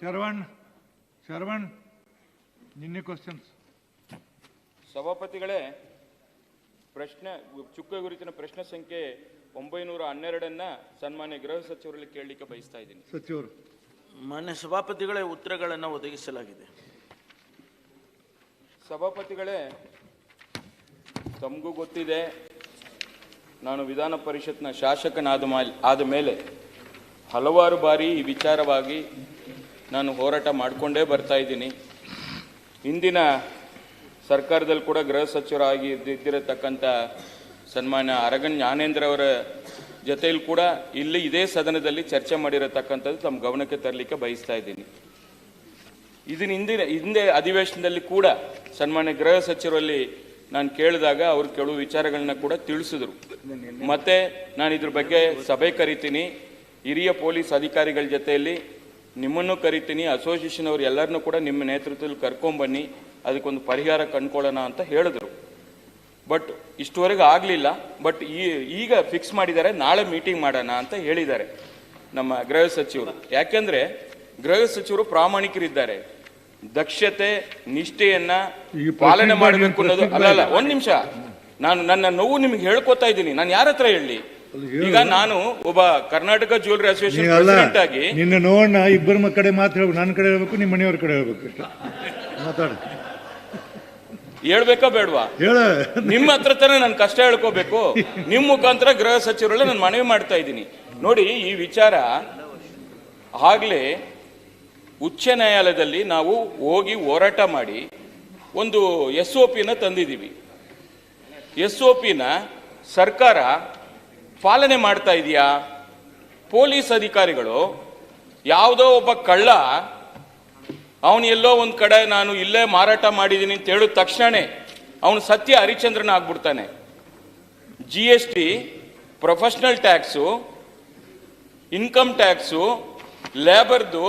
ಶರವಣ್ ಶರವಣ್ ನಿನ್ನೆ ಕ್ವಶನ್ಸ್ ಸಭಾಪತಿಗಳೇ ಪ್ರಶ್ನೆ ಚುಕ್ಕ ಗುರುತಿನ ಪ್ರಶ್ನೆ ಸಂಖ್ಯೆ ಒಂಬೈನೂರ ಹನ್ನೆರಡನ್ನ ಸನ್ಮಾನ್ಯ ಗೃಹ ಸಚಿವರಲ್ಲಿ ಕೇಳಲಿಕ್ಕೆ ಬಯಸ್ತಾ ಇದ್ದೀನಿ. ಸಚಿವರು. ಮಾನ್ಯ ಸಭಾಪತಿಗಳೇ ಉತ್ತರಗಳನ್ನು ಒದಗಿಸಲಾಗಿದೆ. ಸಭಾಪತಿಗಳೇ ತಮಗೂ ಗೊತ್ತಿದೆ ನಾನು ವಿಧಾನ ಪರಿಷತ್ನ ಶಾಸಕನಾದ ಮಾಲ್ ಆದ ಮೇಲೆ ಹಲವಾರು ಬಾರಿ ಈ ವಿಚಾರವಾಗಿ ನಾನು ಹೋರಾಟ ಮಾಡಿಕೊಂಡೇ ಬರ್ತಾ ಇದ್ದೀನಿ. ಇಂದಿನ ಸರ್ಕಾರದಲ್ಲಿ ಕೂಡ ಗೃಹ ಸಚಿವರಾಗಿ ಇದ್ದ- ಇದ್ದಿರತಕ್ಕಂಥ ಸನ್ಮಾನ್ಯ ಅರಗನ್ ಜ್ಞಾನೇಂದ್ರ ಅವರ ಜೊತೆಯಲ್ಲಿ ಕೂಡ ಇಲ್ಲಿ ಇದೇ ಸದನದಲ್ಲಿ ಚರ್ಚೆ ಮಾಡಿರತಕ್ಕಂಥದ್ದು ತಮ್ಮ ಗಮನಕ್ಕೆ ತರಲಿಕ್ಕೆ ಬಯಸ್ತಾ ಇದ್ದೀನಿ. ಇದನ್ನ ಹಿಂದಿನ, ಹಿಂದೆ ಅಧಿವೇಶನದಲ್ಲಿ ಕೂಡ ಸನ್ಮಾನ್ಯ ಗೃಹ ಸಚಿವರಲ್ಲಿ ನಾನು ಕೇಳಿದಾಗ ಅವರು ಕೆಲವು ವಿಚಾರಗಳನ್ನ ಕೂಡ ತಿಳಿಸಿದ್ರು. ಮತ್ತೆ ನಾನು ಇದ್ರ ಬಗ್ಗೆ ಸಭೆ ಕರಿತೀನಿ. ಹಿರಿಯ ಪೊಲೀಸ್ ಅಧಿಕಾರಿಗಳ ಜೊತೆಯಲ್ಲಿ ನಿಮ್ಮನ್ನು ಕರಿತೀನಿ ಅಸೋಸಿಯೇಷನ್ ಅವರು ಎಲ್ಲರನ್ನೂ ಕೂಡ ನಿಮ್ಮ ನೇತೃತ್ವದಲ್ಲಿ ಕರ್ಕೊಂಬನ್ನಿ ಅದಕ್ಕೊಂದು ಪರಿಹಾರ ಕಂಡ್ಕೊಳ್ಳೋಣ ಅಂತ ಹೇಳಿದ್ರು. ಬಟ್ ಇಷ್ಟುವರೆಗೂ ಆಗಲಿಲ್ಲ ಬಟ್ ಈ ಈಗ ಫಿಕ್ಸ್ ಮಾಡಿದ್ದಾರೆ ನಾಳೆ ಮೀಟಿಂಗ್ ಮಾಡೋಣ ಅಂತ ಹೇಳಿದ್ದಾರೆ ನಮ್ಮ ಗೃಹ ಸಚಿವರು. ಯಾಕೆಂದ್ರೆ ಗೃಹ ಸಚಿವರು ಪ್ರಾಮಾಣಿಕರಿದ್ದಾರೆ. ದಕ್ಷತೆ ನಿಷ್ಠೆಯನ್ನ ಪಾಲನೆ ಮಾಡಬೇಕು ಅನ್ನೋದು ಅಲ್ಲ ಅಲ್ಲ ಒಂದ್ ನಿಮಿಷ. ನಾನು ನನ್ನ ನೋವು ನಿಮ್ಗೆ ಹೇಳ್ಕೊತಾ ಇದ್ದೀನಿ. ನಾನು ಯಾರ ಹತ್ರ ಹೇಳು. ಈಗ ನಾನು ಒಬ್ಬ ಕರ್ನಾಟಕ ಜ್ಯುವೆಲರಿ ಅಸೋಸಿಯೇಷನ್ ಪ್ರೆಸಿಡೆಂಟ್ ಆಗಿ ನಿನ್ನ ನೋಡೋಣ ಇಬ್ಬರ ಕಡೆ ಮಾತ್ರ ಹೇಳ್ಬೇಕು ನನ್ನ ಕಡೆ ಹೇಳ್ಬೇಕು ನಿಮ್ಮ ಮನೆಯವ್ರ ಕಡೆ ಹೇಳ್ಬೇಕು ಮಾತಾಡ. ಹೇಳ್ಬೇಕಾ ಬೇಡವಾ? ಹೇಳ. ನಿಮ್ಮ ಹತ್ರ ತಾನೇ ನಾನು ಕಷ್ಟ ಹೇಳ್ಕೋಬೇಕು. ನಿಮ್ಮ ಮುಖಾಂತರ ಗೃಹ ಸಚಿವರಲ್ಲೇ ನಾನು ಮನವಿ ಮಾಡ್ತಾ ಇದ್ದೀನಿ. ನೋಡಿ ಈ ವಿಚಾರ ಆಗಲೇ ಉಚ್ಚ ನ್ಯಾಯಾಲಯದಲ್ಲಿ ನಾವು ಹೋಗಿ ಹೋರಾಟ ಮಾಡಿ ಒಂದು ಎಸ್ ಒ ಪಿನ ತಂದಿದ್ದೀವಿ. ಎಸ್ ಒ ಪಿನ ಸರ್ಕಾರ ಪಾಲನೆ ಮಾಡ್ತಾ ಇದೆಯಾ? ಪೊಲೀಸ್ ಅಧಿಕಾರಿಗಳು, ಯಾವುದೋ ಒಬ್ಬ ಕಳ್ಳ, ಅವನು ಎಲ್ಲೋ ಒಂದು ಕಡೆ ನಾನು ಇಲ್ಲೇ ಮಾರಾಟ ಮಾಡಿದ್ದೀನಿ ಅಂತ ಹೇಳಿದ ತಕ್ಷಣವೇ ಅವನು ಸತ್ಯ ಹರಿಚಂದ್ರನ ಆಗ್ಬಿಡ್ತಾನೆ. G S T professional tax income tax ಲೇಬರ್ದು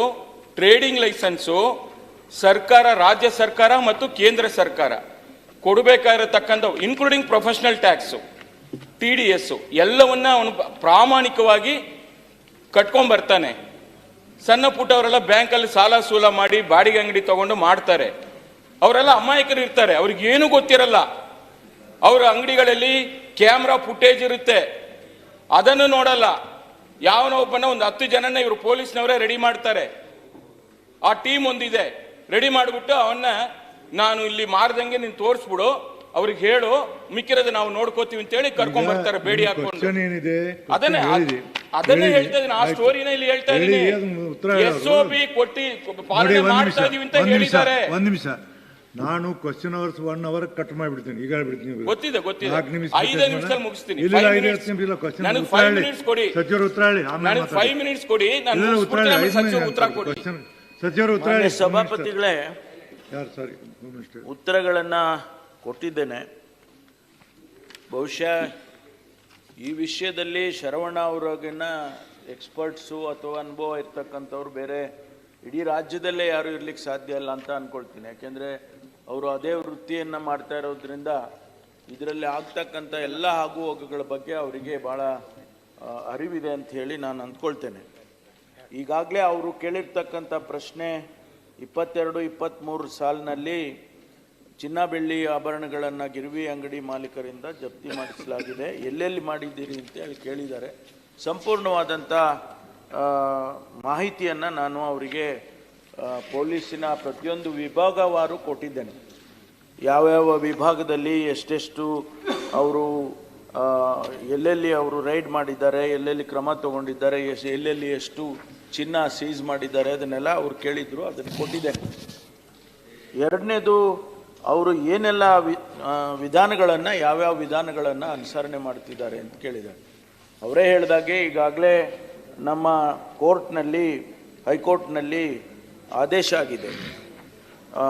trading licence ಸರ್ಕಾರ, ರಾಜ್ಯ ಸರ್ಕಾರ ಮತ್ತು ಕೇಂದ್ರ ಸರ್ಕಾರ ಕೊಡಬೇಕಾಗಿರತಕ್ಕಂಥ including professional tax T D S ಎಲ್ಲವನ್ನ ಅವನು ಪ್ರಾಮಾಣಿಕವಾಗಿ ಕಟ್ಕೊಂಡ್ಬರ್ತಾನೆ. ಸಣ್ಣ ಪುಟ್ಟವರೆಲ್ಲ ಬ್ಯಾಂಕಲ್ಲಿ ಸಾಲ ಸೂಲ ಮಾಡಿ ಬಾಡಿಗೆ ಅಂಗಡಿ ತಗೊಂಡು ಮಾಡ್ತಾರೆ. ಅವರೆಲ್ಲ ಅಮಾಯಕರು ಇರ್ತಾರೆ. ಅವ್ರಿಗೆ ಏನೂ ಗೊತ್ತಿರಲ್ಲ. ಅವರ ಅಂಗಡಿಗಳಲ್ಲಿ ಕ್ಯಾಮ್ರಾ ಫುಟೇಜ್ ಇರುತ್ತೆ. ಅದನ್ನು ನೋಡಲ್ಲ. ಯಾವನೋ ಒಬ್ಬನ ಒಂದು ಹತ್ತು ಜನನ ಇವರು ಪೊಲೀಸ್ನವರೇ ರೆಡಿ ಮಾಡ್ತಾರೆ. ಆ ಟೀಮ್ ಒಂದಿದೆ. ರೆಡಿ ಮಾಡಿಬಿಟ್ಟು ಅವನ್ನ, ನಾನು ಇಲ್ಲಿ ಮಾರ್ದಂಗೆ ನೀನು ತೋರಿಸ್ಬಿಡು. ಅವ್ರಿಗೆ ಹೇಳು ಮಿಕ್ಕಿರೋದು ನಾವು ನೋಡ್ಕೋತೀವಿ ಅಂತೇಳಿ ಕರ್ಕೊಂಡ್ ಬರ್ತಾರೆ ಬೇಡಿ ಹಾಕೊಂಡು. ಏನಿದೆ? ಅದನ್ನೇ. ಅದನ್ನೇ ಹೇಳ್ತಾ ಇದೀನಿ ಆ. ಸ್ಟೋರಿನ ಇಲ್ಲಿ ಹೇಳ್ತಾ ಇದೀನಿ ಉತ್ತರ ಎಸ್ ಒ ಪಿ ಕೊಟ್ಟಿ ಪಾಲನೆ ಮಾಡ್ತಾ ಇದೀವಿ ಅಂತ ಒಂದ್ ನಿಮಿಷ ಹೇಳಿದ್ದಾರೆ. ಒಂದ್ ನಿಮಿಷ. ನಾನು question hours one hour cut ಮಾಡಿಬಿಡ್ತೀನಿ ಈಗ ಹೇಳ್ಬಿಡ್ತೀನಿ ಗೊತ್ತಿದೆ ಗೊತ್ತಿದೆ. ನಾಲ್ಕು ನಿಮಿಷ ಐದು ನಿಮಿಷದಲ್ಲಿ ಮುಗಿಸ್ತೀನಿ. ಇಲ್ಲ ಐದು. ನಿಮಿಷ ಇಲ್ಲ ಕ್ವಶನ್ ನನಗೆ ಫೈವ್ ಮಿನಿಟ್ಸ್ ಕೊಡಿ. ಸಚಿವರು ಉತ್ತರ ಹೇಳಿ ನನಗೆ. ಫೈವ್ ಮಿನಿಟ್ಸ್ ಕೊಡಿ ನಾನು ಉತ್ತರ ಹೇಳಿ ಉತ್ತರ ಕೊಡಿ. ಸಚಿವರು ಉತ್ತರ ಹೇಳಿ ಸಭಾಪತಿಗಳೇ ಯಾರು ಸಾರಿ ಉತ್ತರಗಳನ್ನು ಕೊಟ್ಟಿದ್ದೇನೆ. ಬಹುಶಃ ಈ ವಿಷಯದಲ್ಲಿ ಶರವಣ ಅವರಾಗಿನ ಎಕ್ಸ್ಪರ್ಟ್ಸು ಅಥವಾ ಅನುಭವ ಇರ್ತಕ್ಕಂಥವ್ರು ಬೇರೆ ಇಡೀ ರಾಜ್ಯದಲ್ಲೇ ಯಾರೂ ಇರ್ಲಿಕ್ಕೆ ಸಾಧ್ಯ ಇಲ್ಲ ಅಂತ ಅಂದ್ಕೊಳ್ತೀನಿ ಯಾಕೆಂದರೆ ಅವರು ಅದೇ ವೃತ್ತಿಯನ್ನು ಮಾಡ್ತಾ ಇರೋದ್ರಿಂದ ಇದರಲ್ಲಿ ಆಗ್ತಕ್ಕಂಥ ಎಲ್ಲ ಆಗು ಹೋಗುಗಳ ಬಗ್ಗೆ ಅವರಿಗೆ ಭಾಳ ಅರಿವಿದೆ ಅಂತ ಹೇಳಿ ನಾನು ಅಂದ್ಕೊಳ್ತೇನೆ. ಈಗಾಗಲೇ ಅವರು ಕೇಳಿರ್ತಕ್ಕಂಥ ಪ್ರಶ್ನೆ ಇಪ್ಪತ್ತೆರಡು ಇಪ್ಪತ್ತ್ಮೂರು ಸಾಲಿನಲ್ಲಿ ಚಿನ್ನ ಬೆಳ್ಳಿ ಆಭರಣಗಳನ್ನು ಗಿರ್ವಿ ಅಂಗಡಿ ಮಾಲೀಕರಿಂದ ಜಪ್ತಿ ಮಾಡಿಸಲಾಗಿದೆ. ಎಲ್ಲೆಲ್ಲಿ ಮಾಡಿದ್ದೀರಿ ಅಂತ ಹೇಳಿ ಕೇಳಿದ್ದಾರೆ. ಸಂಪೂರ್ಣವಾದಂಥ ಮಾಹಿತಿಯನ್ನು ನಾನು ಅವರಿಗೆ ಪೊಲೀಸಿನ ಪ್ರತಿಯೊಂದು ವಿಭಾಗವಾರು ಕೊಟ್ಟಿದ್ದೇನೆ. ಯಾವ್ಯಾವ ವಿಭಾಗದಲ್ಲಿ ಎಷ್ಟೆಷ್ಟು ಅವರು ಎಲ್ಲೆಲ್ಲಿ ಅವರು ರೈಡ್ ಮಾಡಿದ್ದಾರೆ, ಎಲ್ಲೆಲ್ಲಿ ಕ್ರಮ ತಗೊಂಡಿದ್ದಾರೆ ಎಷ್ಟು ಎಲ್ಲೆಲ್ಲಿ ಎಷ್ಟು ಚಿನ್ನ ಸೀಸ್ ಮಾಡಿದ್ದಾರೆ, ಅದನ್ನೆಲ್ಲ ಅವ್ರು ಕೇಳಿದ್ರು, ಅದನ್ನು ಕೊಟ್ಟಿದ್ದೇನೆ. ಎರಡನೇದು ಅವರು ಏನೆಲ್ಲ ವಿ- ವಿಧಾನಗಳನ್ನು ಯಾವ್ಯಾವ ವಿಧಾನಗಳನ್ನು ಅನುಸರಣೆ ಮಾಡ್ತಿದ್ದಾರೆ ಅಂತ ಕೇಳಿದ್ದಾರೆ. ಅವರೇ ಹೇಳಿದಾಗೆ ಈಗಾಗಲೇ ನಮ್ಮ ಕೋರ್ಟ್ನಲ್ಲಿ ಹೈಕೋರ್ಟ್ನಲ್ಲಿ ಆದೇಶ ಆಗಿದೆ. ಆ,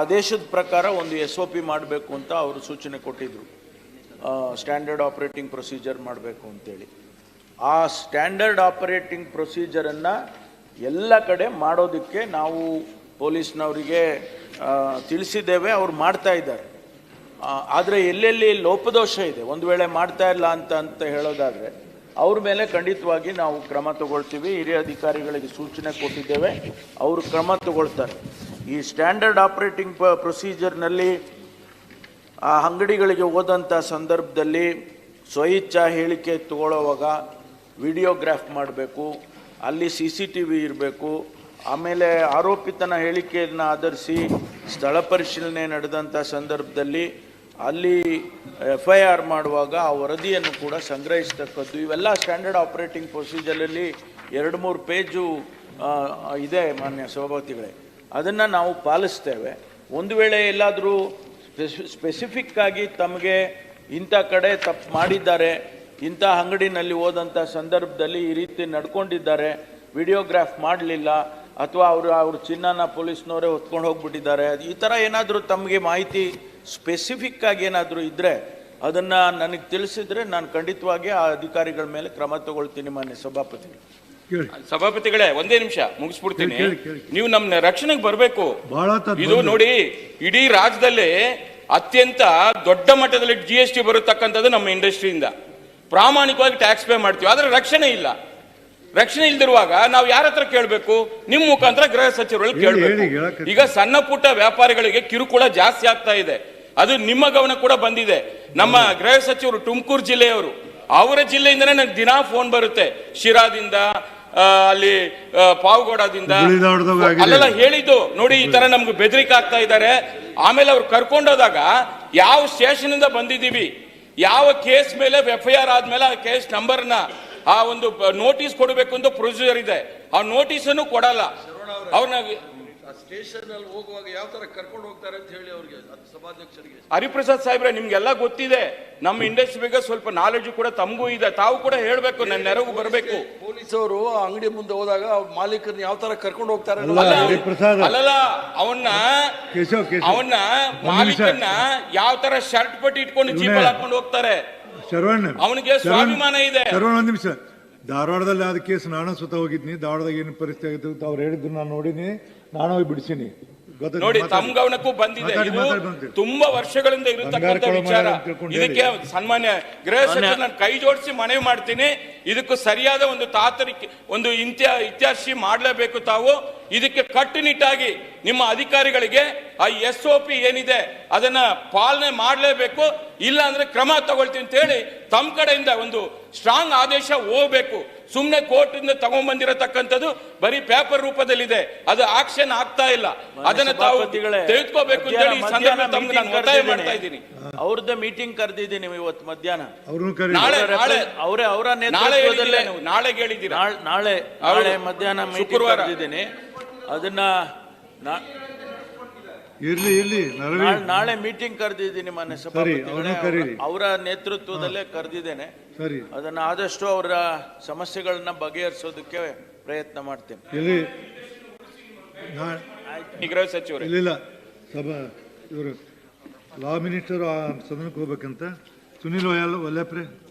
ಆದೇಶದ ಪ್ರಕಾರ ಒಂದು ಎಸ್ ಒ ಪಿ ಮಾಡಬೇಕು ಅಂತ ಅವರು ಸೂಚನೆ ಕೊಟ್ಟಿದ್ದರು ಸ್ಟ್ಯಾಂಡರ್ಡ್ ಆಪರೇಟಿಂಗ್ ಪ್ರೊಸೀಜರ್ ಮಾಡಬೇಕು ಅಂತೇಳಿ. ಆ ಸ್ಟ್ಯಾಂಡರ್ಡ್ ಆಪರೇಟಿಂಗ್ ಪ್ರೊಸೀಜರನ್ನು ಎಲ್ಲ ಕಡೆ ಮಾಡೋದಕ್ಕೆ ನಾವು ಪೊಲೀಸ್ನವರಿಗೆ ತಿಳಿಸಿದ್ದೇವೆ, ಅವ್ರು ಮಾಡ್ತಾ ಇದ್ದಾರೆ. ಆದರೆ ಎಲ್ಲೆಲ್ಲಿ ಲೋಪದೋಷ ಇದೆ, ಒಂದು ವೇಳೆ ಮಾಡ್ತಾ ಇಲ್ಲ ಅಂತ ಅಂತ ಹೇಳೋದಾದರೆ, ಅವ್ರ ಮೇಲೆ ಖಂಡಿತವಾಗಿ ನಾವು ಕ್ರಮ ತಗೊಳ್ತೀವಿ. ಹಿರಿಯ ಅಧಿಕಾರಿಗಳಿಗೆ ಸೂಚನೆ ಕೊಟ್ಟಿದ್ದೇವೆ, ಅವರು ಕ್ರಮ ತಗೊಳ್ತಾರೆ. ಈ ಸ್ಟ್ಯಾಂಡರ್ಡ್ ಆಪರೇಟಿಂಗ್ ಪ್ರೊಸೀಜರ್ನಲ್ಲಿ, ಆ, ಅಂಗಡಿಗಳಿಗೆ ಹೋದಂಥ ಸಂದರ್ಭದಲ್ಲಿ ಸ್ವಇಚ್ಛಾ ಹೇಳಿಕೆ ತಗೊಳ್ಳೋವಾಗ ವಿಡಿಯೋಗ್ರಾಫ್ ಮಾಡಬೇಕು, ಅಲ್ಲಿ ಸಿ ಸಿ ಟಿ ವಿ ಇರಬೇಕು, ಆಮೇಲೆ ಆರೋಪಿತನ ಹೇಳಿಕೆಯನ್ನು ಆಧರಿಸಿ ಸ್ಥಳ ಪರಿಶೀಲನೆ ನಡೆದಂಥ ಸಂದರ್ಭದಲ್ಲಿ ಅಲ್ಲಿ ಎಫ್ ಐ ಆರ್ ಮಾಡುವಾಗ ಆ ವರದಿಯನ್ನು ಕೂಡ ಸಂಗ್ರಹಿಸ್ತಕ್ಕದ್ದು. ಇವೆಲ್ಲ ಸ್ಟ್ಯಾಂಡರ್ಡ್ ಆಪರೇಟಿಂಗ್ ಪ್ರೊಸೀಜರಲ್ಲಿ ಎರಡು ಮೂರು ಪೇಜು ಇದೆ ಮಾನ್ಯ ಸಭಾಪತಿಗಳೇ. ಅದನ್ನು ನಾವು ಪಾಲಿಸ್ತೇವೆ. ಒಂದು ವೇಳೆ ಎಲ್ಲಾದರೂ ಸ್ಪೆಸಿಫಿಕ್ ಆಗಿ ತಮಗೆ ಇಂಥ ಕಡೆ ತಪ್ಪು ಮಾಡಿದ್ದಾರೆ, ಇಂಥ ಅಂಗಡಿನಲ್ಲಿ ಹೋದಂಥ ಸಂದರ್ಭದಲ್ಲಿ ಈ ರೀತಿ ನಡ್ಕೊಂಡಿದ್ದಾರೆ ವಿಡಿಯೋಗ್ರಾಫ್ ಮಾಡಲಿಲ್ಲ ಅಥವಾ ಅವರು ಅವ್ರ ಚಿನ್ನನ ಪೊಲೀಸ್ನವರೇ ಹೊತ್ಕೊಂಡು ಹೋಗ್ಬಿಟ್ಟಿದ್ದಾರೆ. ಈ ಥರ ಏನಾದರೂ ತಮಗೆ ಮಾಹಿತಿ ಸ್ಪೆಸಿಫಿಕ್ ಆಗಿ ಏನಾದರೂ ಇದ್ದರೆ ಅದನ್ನು ನನಗೆ ತಿಳಿಸಿದರೆ ನಾನು ಖಂಡಿತವಾಗಿ ಆ ಅಧಿಕಾರಿಗಳ ಮೇಲೆ ಕ್ರಮ ತಗೊಳ್ತೀನಿ ಮಾನ್ಯ ಸಭಾಪತಿ. ಸಭಾಪತಿಗಳೇ ಒಂದೇ ನಿಮಿಷ ಮುಗಿಸ್ಬಿಡ್ತೀನಿ. ನೀವು ನಮ್ಮ ರಕ್ಷಣೆಗೆ ಬರಬೇಕು. ಇದು ನೋಡಿ ಇಡೀ ರಾಜ್ಯದಲ್ಲಿ ಅತ್ಯಂತ ದೊಡ್ಡ ಮಟ್ಟದಲ್ಲಿ ಜಿ ಎಸ್ ಟಿ ಬರತಕ್ಕಂಥದ್ದು ನಮ್ಮ ಇಂಡಸ್ಟ್ರಿಯಿಂದ ಪ್ರಾಮಾಣಿಕವಾಗಿ ಟ್ಯಾಕ್ಸ್ ಪೇ ಮಾಡ್ತೀವಿ ಆದರೆ ರಕ್ಷಣೆ ಇಲ್ಲ. ರಕ್ಷಣೆ ಇಲ್ದಿರುವಾಗ ನಾವು ಯಾರ ಹತ್ರ ಕೇಳಬೇಕು? ನಿಮ್ಮ ಮುಖಾಂತರ ಗೃಹ ಸಚಿವರಲ್ಲಿ ಕೇಳಬೇಕು. ಈಗ ಸಣ್ಣ ಪುಟ್ಟ ವ್ಯಾಪಾರಿಗಳಿಗೆ ಕಿರುಕುಳ ಜಾಸ್ತಿ ಆಗ್ತಾ ಇದೆ. ಅದು ನಿಮ್ಮ ಗಮನ ಕೂಡ ಬಂದಿದೆ. ನಮ್ಮ ಗೃಹ ಸಚಿವರು ತುಮಕೂರು ಜಿಲ್ಲೆಯವರು ಅವರ ಜಿಲ್ಲೆಯಿಂದನೇ ನನಗೆ ದಿನಾ ಫೋನ್ ಬರುತ್ತೆ. ಶಿರಾದಿಂದ ಅಲ್ಲಿ ಪಾವಗೌಡದಿಂದ. ಅಲ್ಲೆಲ್ಲ ಹೇಳಿದ್ದು. ನೋಡಿ ಈ ತರ ನಮ್ಗೆ ಬೆದರಿಕೆ ಆಗ್ತಾ ಇದ್ದಾರೆ. ಆಮೇಲೆ ಅವ್ರು ಕರ್ಕೊಂಡೋದಾಗ ಯಾವ ಸ್ಟೇಷನ್ ಇಂದ ಬಂದಿದ್ದೀವಿ? ಯಾವ ಕೇಸ್ ಮೇಲೆ ಎಫ್ ಐ ಆರ್ ಆದ್ಮೇಲೆ ಆ ಕೇಸ್ ನಂಬರ್ನ ಆ ಒಂದು ನೋಟಿಸ್ ಕೊಡಬೇಕು ಅಂತ ಪ್ರೊಸೀಜರ್ ಇದೆ. ಆ ನೋಟಿಸ್ ಅನ್ನು ಕೊಡಲ್ಲ. ಅವ್ರನ್ನ ಸ್ಟೇಷನ್ ಅಲ್ಲಿ ಹೋಗುವಾಗ ಯಾವ ತರ ಕರ್ಕೊಂಡು ಹೋಗ್ತಾರೆ ಅಂತ ಹೇಳಿ ಅವ್ರಿಗೆ ಸಭಾಧ್ಯಕ್ಷರಿಗೆ. ಹರಿಪ್ರಸಾದ್ ಸಾಹೇಬ್ರೆ ನಿಮ್ಗೆಲ್ಲ ಗೊತ್ತಿದೆ. ನಮ್ಮ ಇಂಡಸ್ಟ್ರಿ ಬಗ್ಗೆ ಸ್ವಲ್ಪ ನಾಲೆಜ್ ಕೂಡ ತಮಗೂ ಇದೆ. ತಾವು ಕೂಡ ಹೇಳ್ಬೇಕು ನನ್ನ ನೆರವು ಬರಬೇಕು. ಪೊಲೀಸ್ ಅವರು ಅಂಗಡಿ ಮುಂದೆ ಹೋದಾಗ ಅವ್ರ ಮಾಲೀಕರನ್ನ ಯಾವ ತರ ಕರ್ಕೊಂಡು ಹೋಗ್ತಾರೆ ಅಲ್ಲ ಅಲ್ಲ, ಅಲ್ಲಲ್ಲ ಅವನ್ನ ಅವನ್ನ. ಮಾಲೀಕನ್ನ ಯಾವ ತರ ಶರ್ಟ್ ಪಟ್ಟಿ ಇಟ್ಕೊಂಡು ಜೀಪ್ ಜೀಪಲ್ಲಿ ಹಾಕೊಂಡು ಹೋಗ್ತಾರೆ. ಶರವಣ್ ಅವನಿಗೆ ಶರವಣ್- ಸ್ವಾಭಿಮಾನ ಇದೆ. ಶರವಣ್ಣ ಒಂದ್ ನಿಮಿಷ ಧಾರವಾಡದಲ್ಲಿ ಅದಕ್ಕೆ ಕೇಸ್ ನಾನು ಸುತ್ತ ಹೋಗಿದ್ನಿ ಧಾರವಾಡದಾಗ ಏನು ಪರಿಸ್ಥಿತಿ ಆಗಿತ್ತು ಅವ್ರು ಹೇಳಿದ್ರು ನಾನು ನೋಡಿನಿ ನಾನು ಹೋಗಿ ಬಿಡಿಸೀನಿ? ನೋಡಿ. ತಮ್ಮ ಗಮನಕ್ಕೂ ಬಂದಿದೆ. ಇದು. ತುಂಬಾ ವರ್ಷಗಳಿಂದ ಇರತಕ್ಕಂತ ವಿಚಾರ. ಇದಕ್ಕೆ ಸನ್ಮಾನ್ಯ ಗೃಹ ಸಚಿವ ನಾನು ಕೈ ಜೋಡಿಸಿ ಮನವಿ ಮಾಡ್ತೀನಿ. ಇದಕ್ಕೂ ಸರಿಯಾದ ಒಂದು ತಾತರಿಕೆ ಒಂದು ಇಂತ್ಯ ಇತ್ಯಾರ್ಸಿ ಮಾಡಲೇಬೇಕು ತಾವು. ಇದಕ್ಕೆ ಕಟ್ಟುನಿಟ್ಟಾಗಿ ನಿಮ್ಮ ಅಧಿಕಾರಿಗಳಿಗೆ ಆ ಎಸ್ ಒ ಪಿ ಏನಿದೆ ಅದನ್ನ ಪಾಲನೆ ಮಾಡಲೇಬೇಕು. ಇಲ್ಲ ಅಂದ್ರೆ ಕ್ರಮ ತಗೊಳ್ತೀನಿ ಅಂತ ಹೇಳಿ ತಮ್ಮ ಕಡೆಯಿಂದ ಒಂದು ಸ್ಟ್ರಾಂಗ್ ಆದೇಶ ಹೋಗ್ಬೇಕು. ಸುಮ್ಮನೆ ಕೋರ್ಟ್ ಇಂದ ತಗೊಂಡ್ಬಂದಿರತಕ್ಕಂಥದ್ದು ಬರೀ ಪೇಪರ್ ರೂಪದಲ್ಲಿದೆ. ಅದು ಆಕ್ಷನ್ ಆಗ್ತಾ ಇಲ್ಲ. ಅದನ್ನ ತಾವು ತಿಳ್ಕೋಬೇಕು ತೆಗೆದುಕೋಬೇಕು ಅಂತ ಹೇಳಿ ಈ ಸಂದರ್ಭದಲ್ಲಿ ತಮ್ಗೆ ನಾನು ಒತ್ತಾಯ ಮಾಡ್ತಾ ಇದ್ದೀನಿ. ಅವ್ರದ್ದು ಮೀಟಿಂಗ್ ಕರೆದಿದ್ದೀನಿ ಇವತ್ತು ಮಧ್ಯಾಹ್ನ. ನಾಳೆ ನಾಳೆ ಅವರೇ ಅವರ ನಾಳೆ ನೇತೃತ್ವದಲ್ಲೇ ನೀವು, ನಾಳೆ ಹೇಳಿದ್ದೀರಾ? ನಾಳೆ ನಾಳೆ ನಾಳೆ ಮಧ್ಯಾಹ್ನ ಮೀಟಿಂಗ್ ಶುಕ್ರವಾರ. ಕರೆದಿದ್ದೀನಿ. ಅದನ್ನ ನಾ- ಇರ್ಲಿ ಇರ್ಲಿ ನಾಳೆ- ನಾಳೆ ಮೀಟಿಂಗ್ ಕರೆದಿದ್ದೀನಿ ಮಾನ್ಯ ಸಭಾಪತಿ ಕರೀರಿ. ಅವರ ನೇತೃತ್ವದಲ್ಲೇ ಕರೆದಿದ್ದೇನೆ. ಸರಿ. ಅದನ್ನ ಆದಷ್ಟು ಅವರ ಸಮಸ್ಯೆಗಳನ್ನ ಬಗೆಹರಿಸೋದಕ್ಕೆ ಪ್ರಯತ್ನ ಮಾಡ್ತೇನೆ. ಇಲ್ಲಿ ನಾ- ಗೃಹ ಸಚಿವರು. ಇಲ್ಲಿಲ್ಲ. ಸಭಾ ಇವರು ಲಾ ಮಿನಿಸ್ಟರ್ ಆ ಸದನಕ್ಕೆ ಹೋಗ್ಬೇಕಂತ. ಸುನಿಲ್ ಒಯ್ಯಲ್ ಒಲ್ಲೆಪ್ರೆ